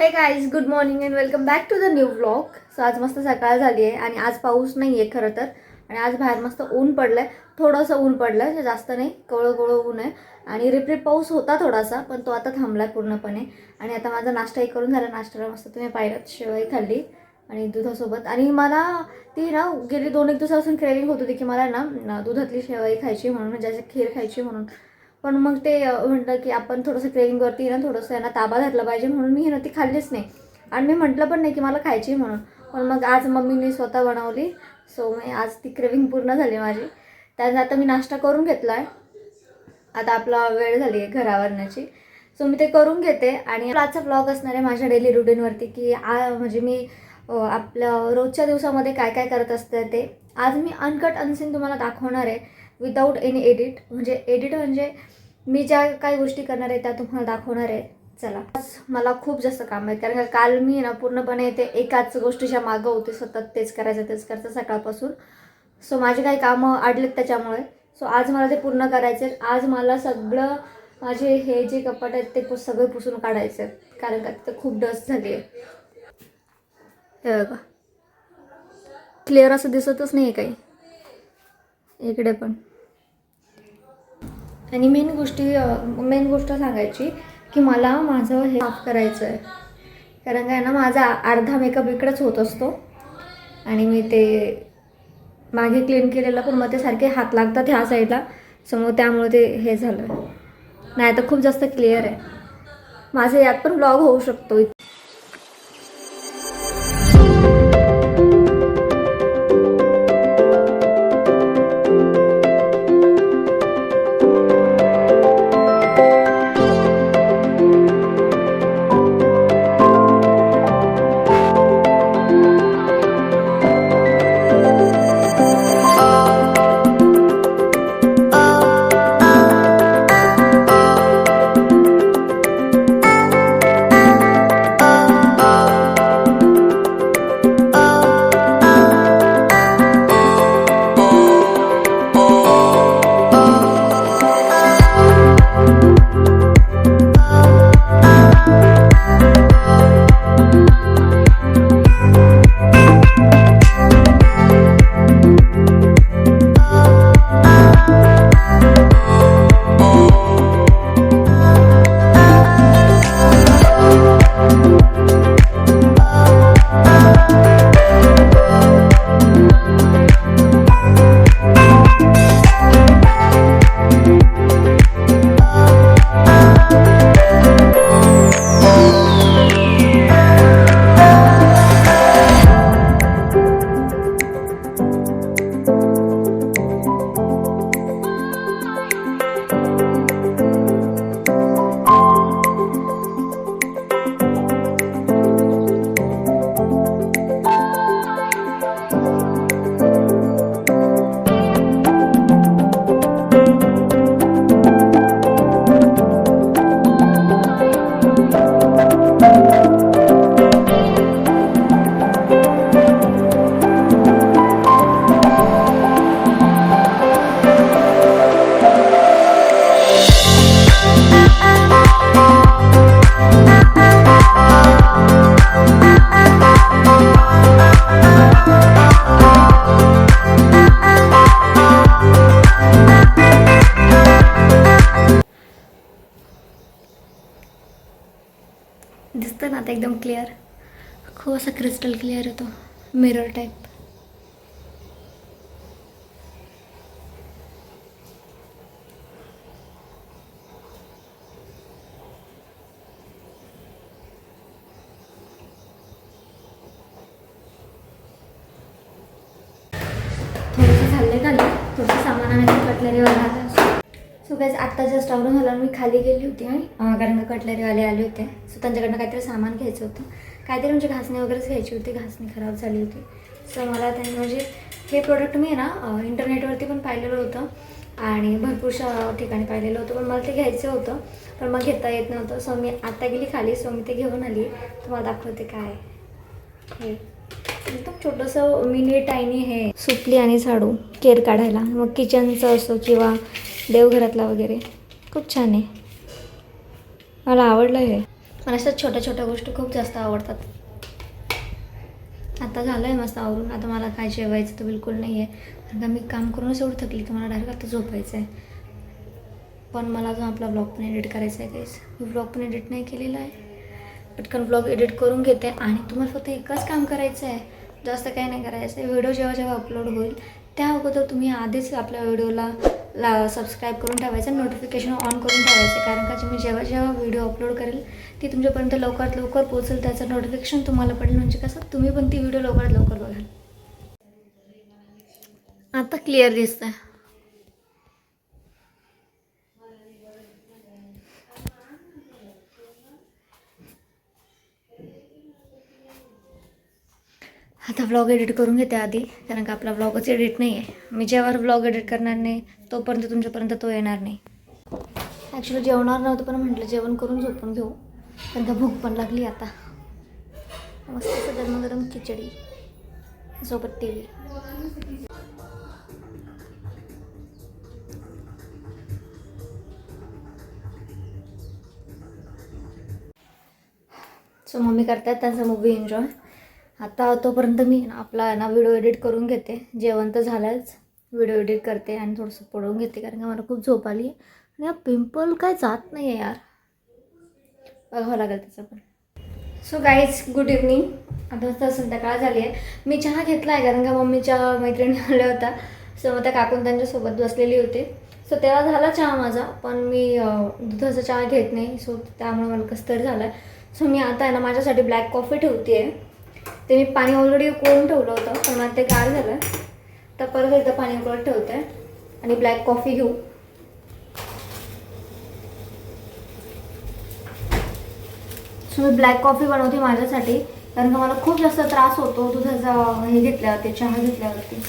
Hey guys good morning and welcome back to the new vlog so आज मस्त सकाळ झाली आहे आणि आज पाऊस नाही आहे खरं तर. आणि आज बाहेर मस्त ऊन पडलं आहे थोडंसं ऊन पडलं आहे जास्त नाही. कवळं कवळं ऊन आहे. आणि रिपरिप पाऊस होता थोडासा पण तो आता थांबला आहे पूर्णपणे. आणि आता माझा नाश्ताही करून झाला. नाश्त्याला मस्त तुम्ही पाहिलं शेवई खाल्ली आणि दुधासोबत. आणि मला ती ना गेली दोन एक दिवसापासून क्रेविंग होत होती की मला ना दुधातली शेवई खायची म्हणून म्हणजे खीर खायची म्हणून. पण मग ते म्हटलं की आपण थोडंसं क्रेविंगवरती ना थोडंसं यांना ताबा घातला पाहिजे म्हणून मी ना ती खाल्लीच नाही. आणि मी म्हटलं पण नाही की मला खायची म्हणून. पण मग आज मम्मीने स्वतः बनवली. सो मी आज ती क्रेविंग पूर्ण झाली माझी. त्यानंतर आता मी नाश्ता करून घेतला आहे आता आपला वेळ झाली आहे घरावरण्याची. सो मी ते करून घेते. आणि आजचा ब्लॉग असणार आहे माझ्या डेली रुटीनवरती की आ म्हणजे मी आपल्या रोजच्या दिवसामध्ये काय काय करत असते ते. आज मी अनकट अनसीन तुम्हाला दाखवणार आहे. विदाऊट एनी एडिट म्हणजे एडिट म्हणजे मी ज्या काही गोष्टी करणार आहे त्या तुम्हाला दाखवणार आहे. चला. मला खूप जास्त काम आहे. कारण काल मी ना पूर्णपणे ते एकाच गोष्टीच्या मागं होते. सतत तेच करायचं तेच करायचं सकाळपासून. सो माझे काही कामं अडलेत त्याच्यामुळे. सो आज मला ते पूर्ण करायचे आज मला सगळं माझे हे जे कपाट आहेत ते पु- सगळे पुसून काढायचे कारण का तिथं खूप डस्ट झाली आहे हे बघा. क्लिअर असं दिसतच नाही आहे काही. इकडे पण. आणि मेन गोष्टी मेन गोष्ट सांगायची की मला माझं हे साफ करायचं आहे कारण काय ना माझा अर्धा मेकअप इकडंच होत असतो. आणि मी ते मागे क्लीन केलेलं पण मग ते सारखे हात लागतात ह्या साईडला सो मग त्यामुळे ते हे झालं. नाही तर खूप जास्त क्लिअर आहे. माझं यात पण ब्लॉग होऊ शकतो. क्रिस्टल क्लिअर येतो. मिरर टाईप झाले सामान सो गाईज आत्ता जस्ट आवरून झाला मी खाली गेली होती आणि कारण का कटलरीवाले आले होते. सो त्यांच्याकडनं काहीतरी सामान घ्यायचं होतं. काहीतरी म्हणजे घासणी वगैरेच घ्यायची होती घासणी खराब झाली होती. सो मला त्यांनी म्हणजे हे प्रोडक्ट मी ना इंटरनेटवरती पण पाहिलेलं होतं आणि भरपूरशा ठिकाणी पाहिलेलं होतं पण मला ते घ्यायचं होतं पण मग घेता येत नव्हतं. सो मी आत्ता गेली खाली सो मी ते घेऊन आली. तुम्हाला दाखवते काय. हे. एकदम छोटंसं मिनी टायनी हे. सुपली आणि झाडू केर काढायला. मग किचनचं असो किंवा देवघरातला वगैरे. खूप छान आहे. मला आवडलं हे. मला अशा छोट्या छोट्या गोष्टी खूप जास्त आवडतात. आता झालं आहे मस्त आवरून. आता मला काय जेवायचं तर बिलकुल नाही आहे कारण का मी काम करूनच एवढं थकली की मला डायरेक्ट आता झोपायचं आहे पण मला अजून आपला ब्लॉग पण एडिट करायचा आहे काहीच मी ब्लॉग पण एडिट नाही केलेला आहे. पटकन ब्लॉग एडिट करून घेते. आणि तुम्हाला फक्त एकच काम करायचं आहे जास्त काही नाही करायचं आहे व्हिडिओ जेव्हा जेव्हा अपलोड होईल त्या अगोदर तुम्ही आधीच आपल्या व्हिडिओला ला सबस्क्राईब करून ठेवायचं नोटिफिकेशन ऑन करून ठेवायचं कारण का मी जेव्हा जेव्हा व्हिडिओ अपलोड करेल ती तुमच्यापर्यंत लवकरात लवकर पोहोचेल त्याचं नोटिफिकेशन तुम्हाला पडेल. म्हणजे कसं तुम्ही पण ती व्हिडिओ लवकरात लवकर बघाल. आता क्लिअर दिसतं आता व्लॉग एडिट करून घेते आधी कारण का आपला व्लॉगच एडिट नाही आहे मी जेव्हा व्लॉग एडिट करणार नाही तोपर्यंत तुमच्यापर्यंत तो येणार नाही. ॲक्च्युली जेवणार नव्हतं पण म्हटलं जेवण करून झोपून घेऊ. कारण का भूक पण लागली आता. मस्त असं गरम गरम खिचडी सोबत टी व्ही सो मम्मी करतात त्यांचा मूवी एन्जॉय आता तोपर्यंत मी ना आपला ना व्हिडिओ एडिट करून घेते. जेवण तर झालंच. व्हिडिओ एडिट करते आणि थोडंसं पडवून घेते कारण का मला खूप झोप आली आहे. आणि हा पिंपल काय जात नाही आहे यार. बघावं लागेल त्याचं पण. सो गाईज गुड इव्हनिंग आता तर संध्याकाळ झाली आहे. मी चहा घेतला आहे कारण का मम्मीच्या मैत्रिणी आल्या होत्या. सो मग त्या काकून त्यांच्यासोबत बसलेली होती. सो तेव्हा झाला चहा माझा पण मी दुधाचा चहा घेत नाही. सो त्यामुळे मला कसं झाला झालं आहे सो मी आता आहे ना माझ्यासाठी ब्लॅक कॉफी ठेवते आहे ते मी पाणी ऑलरेडी उकळून ठेवलं होतं पण मला ते गार झालं. तर परत एकदा पाणी उकळत ठेवते आणि ब्लॅक कॉफी घेऊ. सो मी ब्लॅक कॉफी बनवते माझ्यासाठी कारण का मला खूप जास्त त्रास होतो दुधाचा हे घेतल्यावरती चहा घेतल्यावरती.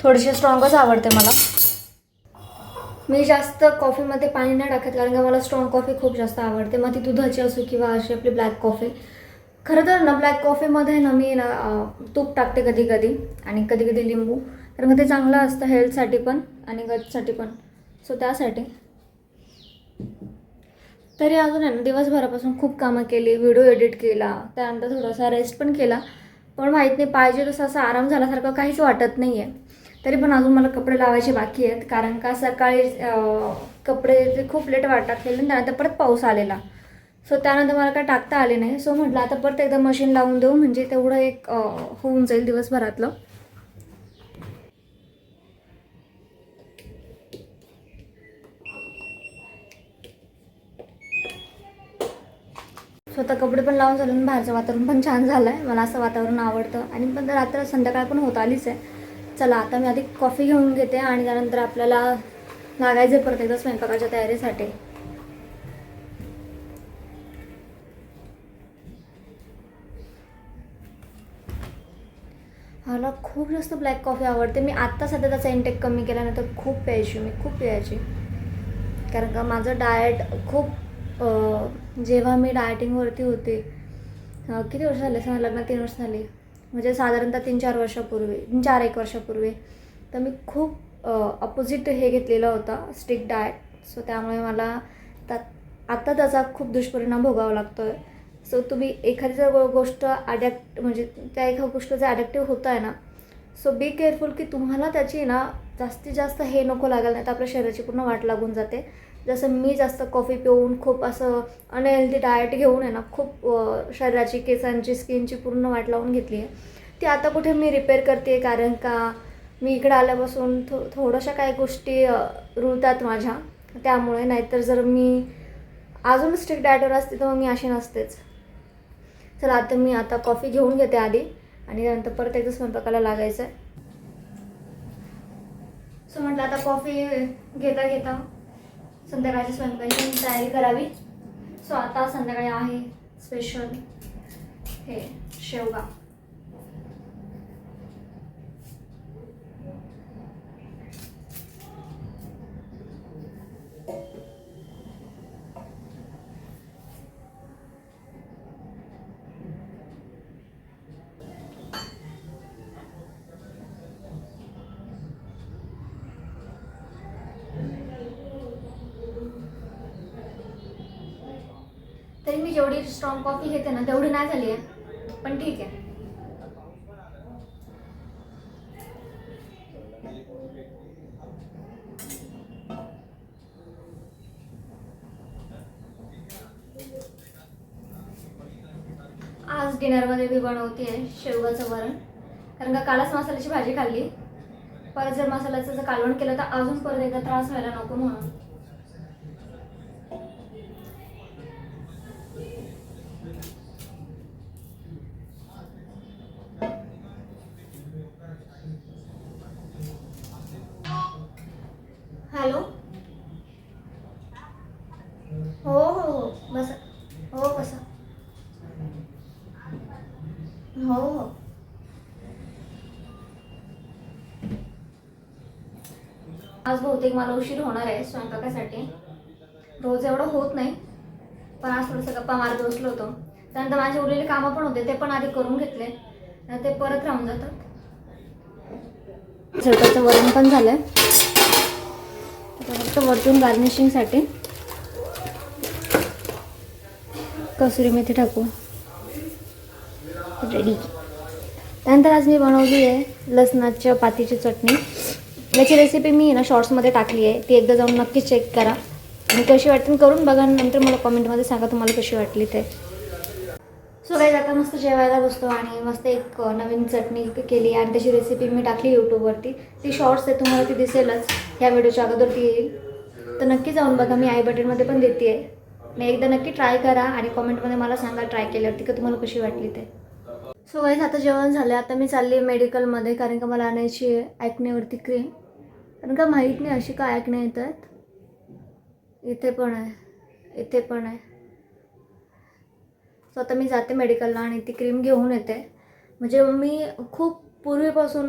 थोडीशी स्ट्रॉंगच आवडते मला. मी जास्त कॉफीमध्ये पाणी नाही टाकत कारण का मला स्ट्रॉंग कॉफी खूप जास्त आवडते. मग ती दुधाची असो किंवा अशी आपली ब्लॅक कॉफी खरं तर ना ब्लॅक कॉफीमध्ये ना मी ना तूप टाकते कधी कधी आणि कधी कधी लिंबू. कारण मग ते चांगलं असतं हेल्थसाठी पण आणि गटसाठी पण. सो त्यासाठी. तरी अजून आहे ना दिवसभरापासून खूप कामं केली व्हिडिओ एडिट केला त्यानंतर थोडासा रेस्ट पण केला. पण माहीत नाही पाहिजे तसं असं आराम झाल्यासारखं काहीच वाटत नाही आहे तरी पण अजून मला कपडे लावायचे बाकी आहेत. कारण का सकाळी कपडे ते खूप लेट वाट टाकलेले त्यानंतर परत पाऊस आलेला. सो त्यानंतर मला काय टाकता आले नाही. सो म्हटलं आता परत एकदा मशीन लावून देऊ. म्हणजे तेवढं एक होऊन जाईल दिवसभरातलं. स्वतः कपडे पण लावून झाले आणि बाहेरचं वातावरण पण छान झालं आहे मला असं वातावरण आवडतं. आणि पण रात्र संध्याकाळ पण होत आलीच आहे. चला आता मी आधी कॉफी घेऊन घेते आणि त्यानंतर आपल्याला लागायचं परत एकदा स्वयंपाकाच्या तयारीसाठी. मला खूप जास्त ब्लॅक कॉफी आवडते. मी आत्ता सध्या त्याचा इंटेक कमी केला नाही तर खूप प्यायची मी खूप प्यायची. कारण का माझं डाएट खूप जेव्हा मी डायटिंगवरती होते किती वर्ष झाले? सांगा लग्न तीन वर्ष झाली. म्हणजे साधारणतः तीन चार वर्षापूर्वी तीन चार एक वर्षापूर्वी तर मी खूप अपोजिट हे घेतलेलं होतं स्टिक डाएट सो त्यामुळे मला त्यात आत्ता त्याचा खूप दुष्परिणाम भोगावा लागतो आहे सो तुम्ही एखादी जर गोष्ट ॲडॅक्ट म्हणजे त्या एका गोष्ट जर ॲडॅक्टिव्ह होत आहे ना सो बी केअरफुल की तुम्हाला त्याची ना जास्तीत जास्त हे नको लागायला नाही तर आपल्या शरीराची पूर्ण वाट लागून जाते. जसं मी जास्त कॉफी पिऊन खूप असं अनहेल्दी डाएट घेऊन आहे ना खूप शरीराची केसांची स्किनची पूर्ण वाट लावून घेतली आहे. ती आता कुठे मी रिपेअर करते कारण का मी इकडे आल्यापासून थो थोड्याशा काही गोष्टी रुळतात माझ्या. त्यामुळे नाहीतर जर मी अजून स्ट्रिक्ट डाएटवर असते तर मग मी अशी नसतेच. चला आता मी आता कॉफी घेऊन घेते आधी आणि त्यानंतर परत एकदा स्वयंपाकाला लागायचं आहे सो म्हटलं आता कॉफी घेता घेता संध्याकाळची स्वयंपाकाची तयारी करावी. सो आता संध्याकाळी आहे स्पेशल हे शेवगा जेवढी स्ट्रॉंग कॉफी घेते ना तेवढी नाही झाली आहे. पण ठीक आहे. आज डिनरमध्ये मी बनवते आहे शेवगाचं वरण. कारण का कालच मसाल्याची भाजी खाल्ली. परत जर मसाल्याचं जर कालवण केलं तर अजून परत एकदा त्रास व्हायला नको म्हणून. बस. हो बस. हो हो. आज बहुतेक मला उशीर होणार आहे स्वयंपाकासाठी. रोज एवढं होत नाही पण आज थोडंसं गप्पा मारत बसलो होतो. त्यानंतर माझे उरलेले कामं पण होते ते पण आधी करून घेतले. ते परत राहून जातात. झडपाचं वरण पण झालं आहे फक्त वरतून गार्निशिंगसाठी कसुरी मेथी टाकू. रेडी त्यानंतर आज मी बनवली आहे लसणाच्या पातीची चटणी. याची रेसिपी मी ना शॉर्ट्समध्ये टाकली आहे. ती एकदा जाऊन नक्की चेक करा. आणि कशी वाटते करून बघा. नंतर मला कमेंटमध्ये सांगा तुम्हाला कशी वाटली ते. सो काही आता मस्त जेवायला बसतो आणि मस्त एक नवीन चटणी केली आणि त्याची रेसिपी मी टाकली यूट्यूबवरती ती शॉर्ट्स आहे तुम्हाला ती दिसेलच. ह्या व्हिडिओच्या अगोदर ती येईल. तर नक्की जाऊन बघा. मी आई बटनमध्ये पण देते आहे. आणि एकदा नक्की ट्राय करा आणि कमेंटमध्ये मला सांगा ट्राय केल्यावरती का तुम्हाला कशी वाटली ते. सो गाईज आता जेवण झालं आता मी चालली आहे मेडिकलमध्ये कारण का मला आणायची आहे ॲक्नेवरती क्रीम कारण का माहीत नाही अशी काय ॲक्ने आहेत इथे पण आहे. इथे पण आहे. सो आता मी जाते मेडिकलला आणि ती क्रीम घेऊन येते. म्हणजे मी खूप पूर्वीपासून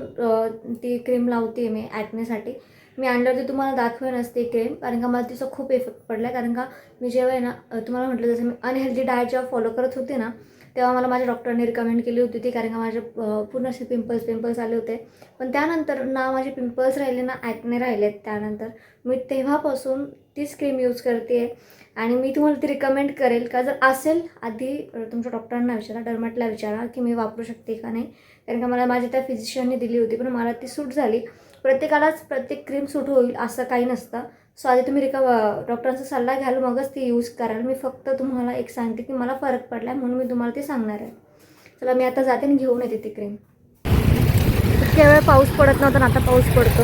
ती क्रीम लावते मी ॲक्नेसाठी मी आणल्यावरती तुम्हाला दाखवेन असते क्रीम कारण का मला तिचा खूप इफेक्ट पडला आहे कारण का मी जेव्हा आहे ना तुम्हाला म्हटलं जसं मी अनहेल्दी डाएट जेव्हा फॉलो करत होते ना तेव्हा मला माझ्या डॉक्टरने रिकमेंड केली होती ती कारण का माझे पूर्ण असे पिंपल्स पिंपल्स आले होते. पण त्यानंतर ना माझे पिंपल्स राहिले ना ॲक्ने राहिलेत त्यानंतर. मी तेव्हापासून तीच क्रीम यूज करते आणि मी तुम्हाला ती रिकमेंड करेल. का जर असेल आधी तुमच्या डॉक्टरांना विचारा डर्मॅटला विचारा की मी वापरू शकते का नाही. कारण का मला माझ्या त्या फिजिशियनने दिली होती पण मला ती सूट झाली. प्रत्येकालाच प्रत्येक क्रीम सूट होईल असं काही नसतं. सो आधी तुम्ही रिका डॉक्टरांचा सल्ला घ्याल मगच ती यूज कराल. मी फक्त तुम्हाला एक सांगते की मला फरक पडला आहे म्हणून मी तुम्हाला ते सांगणार आहे. चला मी आता जाते आणि घेऊन येते ती क्रीम इतक्या वेळ पाऊस पडत नव्हता ना आता पाऊस पडतो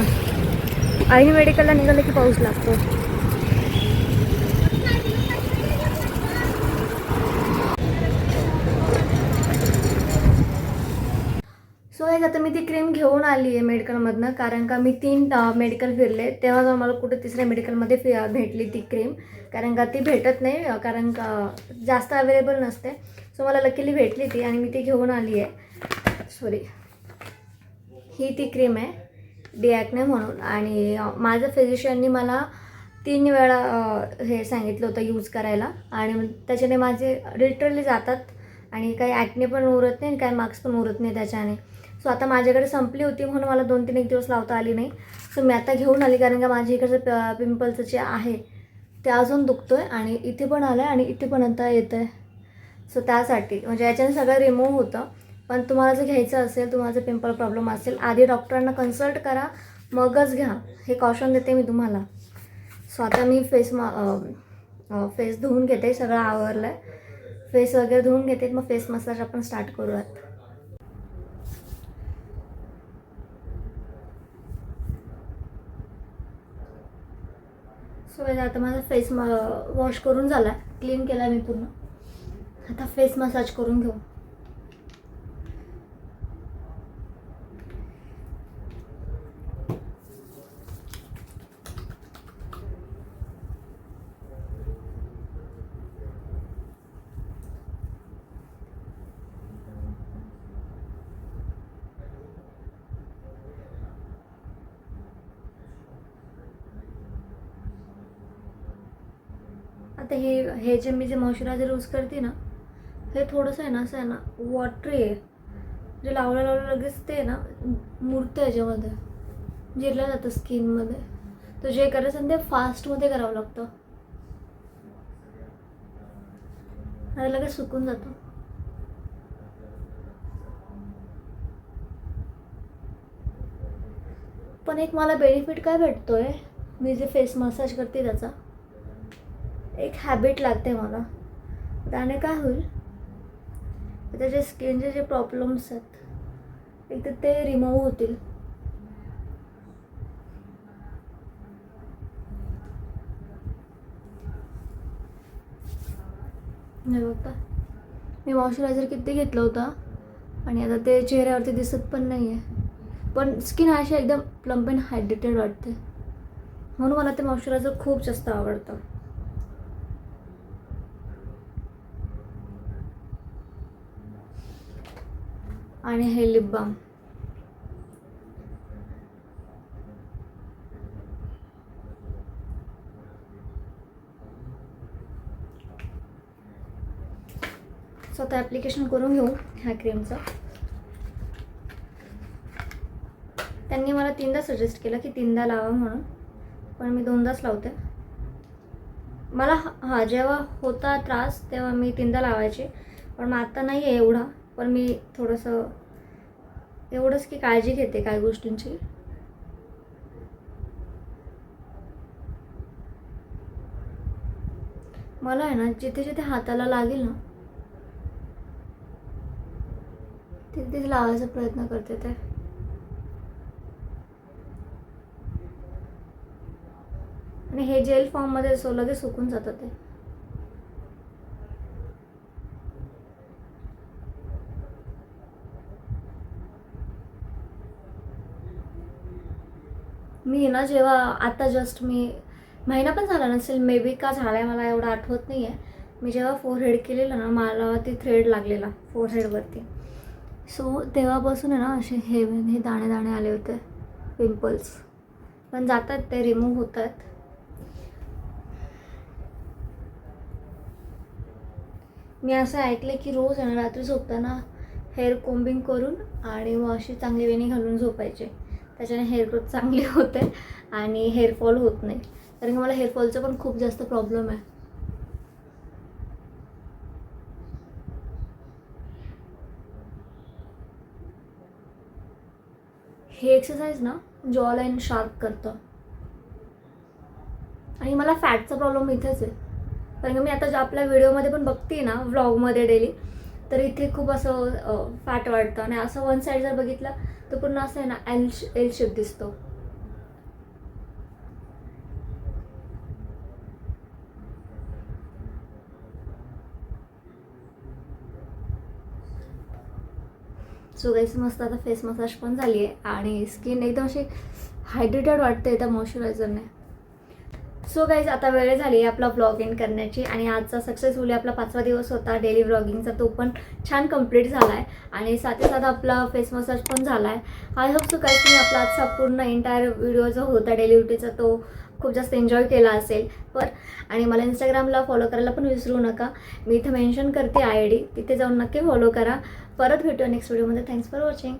आईने मेडिकलला निघालं की पाऊस लागतो आता मी ती क्रीम घेऊन आली आहे मेडिकलमधनं कारण का मी तीन मेडिकल फिरले. तेव्हा जाऊन मला कुठे तिसऱ्या मेडिकलमध्ये फि भेटली ती क्रीम कारण का ती भेटत नाही कारण का जास्त अवेलेबल नसते. सो मला लकीली भेटली ती आणि मी ती घेऊन आली आहे सॉरी ही ती क्रीम आहे डिॲक्ने म्हणून. आणि माझ्या फिजिशियननी मला तीन वेळा हे सांगितलं होतं यूज करायला. आणि त्याच्याने माझे लिटरली जातात. आणि काही ॲक्ने पण उरत नाही आणि काही मार्क्स पण उरत नाही त्याच्याने. सो आता माझ्याकडे संपली होती म्हणून मला दोन तीन एक दिवस लावता आली नाही. सो मी आता घेऊन आली कारण का माझ्या इकडचं प पिंपल्स जे आहे ते अजून दुखतो आहे आणि इथे पण आलं आहे आणि इथे पण आता येतं आहे सो त्यासाठी म्हणजे याच्याने सगळं रिमूव्ह होतं. पण तुम्हाला जर घ्यायचं असेल तुम्हाला जर पिंपल प्रॉब्लेम असेल आधी डॉक्टरांना कन्सल्ट करा मगच घ्या. हे कॉशन देते मी तुम्हाला. सो आता मी फेस मा फेस धुवून घेते सगळं आवरलं आहे फेस वगैरे धुवून घेते मग फेस मसाज आपण स्टार्ट करूयात. सो आता माझा फेस वॉश करून झाला. क्लीन केला मी पूर्ण. आता फेस मसाज करून घेऊ. आता हे हे जे मी जे मॉइश्चरायझर यूज करते ना हे थोडंसं आहे ना असं आहे ना वॉटरी आहे. जे लावलं लावलं लगेच ते आहे ना मुरतं याच्यामध्ये. जिरलं जातं स्किनमध्ये. तर जे करायचं ते फास्टमध्ये करावं लागतं. आणि लगेच सुकून जातो. पण एक मला बेनिफिट काय भेटतोय? मी जे फेस मसाज करते त्याचा एक हॅबिट लागते मला. त्याने काय होईल? त्याचे स्किनचे जे प्रॉब्लेम्स आहेत एक तर ते रिमूव्ह होतील. नाही बघता. मी मॉइश्चरायझर किती घेतला होता? आणि आता ते चेहऱ्यावरती दिसत पण नाही आहे पण स्किन अशी एकदम प्लम्प अँड हायड्रेटेड वाटते. म्हणून मला ते मॉइश्चरायझर खूप जास्त आवडतं. आणि हे लिप बाम सो आता ॲप्लिकेशन करून घेऊ ह्या क्रीमचं त्यांनी मला तीनदा सजेस्ट केलं की तीनदा लावा म्हणून. पण मी दोनदाच लावते. मला हा हा, जेव्हा होता त्रास तेव्हा मी तीनदा लावायचे. पण मग आता नाही आहे एवढा. पण मी थोडंसं एवढंच की काळजी घेते काय गोष्टींची. मला आहे ना जिथे जिथे हाताला लागेल ना तिथे लावायचा प्रयत्न करते ते. आणि हे जेल फॉर्ममध्ये असो लगेच सुकून जातं ते. मी ना जेव्हा आता जस्ट मी महिना पण झाला नसेल मे बी का झाला आहे मला एवढं आठवत नाही आहे मी जेव्हा फोरहेड केलेलं ना मला ती थ्रेड लागलेला फोरहेडवरती सो तेव्हापासून आहे ना असे हे हे दाणे दाणे आले होते पिंपल्स पण जातात ते रिमूव्ह होत आहेत मी असं ऐकलं की रोज ना रात्री झोपताना हेअर कोम्बिंग करून आणि मग अशी चांगली वेणी घालून झोपायचे. त्याच्याने हेअर ग्रोथ चांगली होते आणि हेअरफॉल होत नाही. कारण की मला हेअरफॉलचा पण खूप जास्त प्रॉब्लेम आहे. हे एक्सरसाइज ना जॉ लाईन शार्प करतं. आणि मला फॅटचा प्रॉब्लेम इथेच आहे. कारण की मी आता ज्या आपल्या व्हिडिओमध्ये पण बघते ना व्लॉगमध्ये डेली तर इथे खूप असं फॅट वाटतं आणि असं वन साईड जर बघितलं तो पूर्ण असं आहे ना एल एल शेप दिसतो. सो गाईस मस्त आता फेस मसाज पण झाली आहे आणि स्किन एकदम अशी हायड्रेटेड वाटते त्या मॉइश्चरायझरने सो गाईज आता वेळ झाली आहे आपला ब्लॉग इन करण्याची आणि आजचा सक्सेसफुली आपला पाचवा दिवस होता डेली व्लॉगिंगचा तो पण छान कंप्लीट झाला आहे आणि साथे साथ आपला फेस मसाज पण झाला आहे आय होप सो काय तुम्ही आपला आजचा पूर्ण एंटायर व्हिडिओ जो होता डेली रुटीचा तो खूप जास्त एन्जॉय केला असेल. पर आणि मला इंस्टाग्रामला फॉलो करायला पण विसरू नका. मी इथं मेन्शन करते आय डी तिथे जाऊन नक्की फॉलो करा. परत भेटूया नेक्स्ट व्हिडिओमध्ये थँक्स फॉर वॉचिंग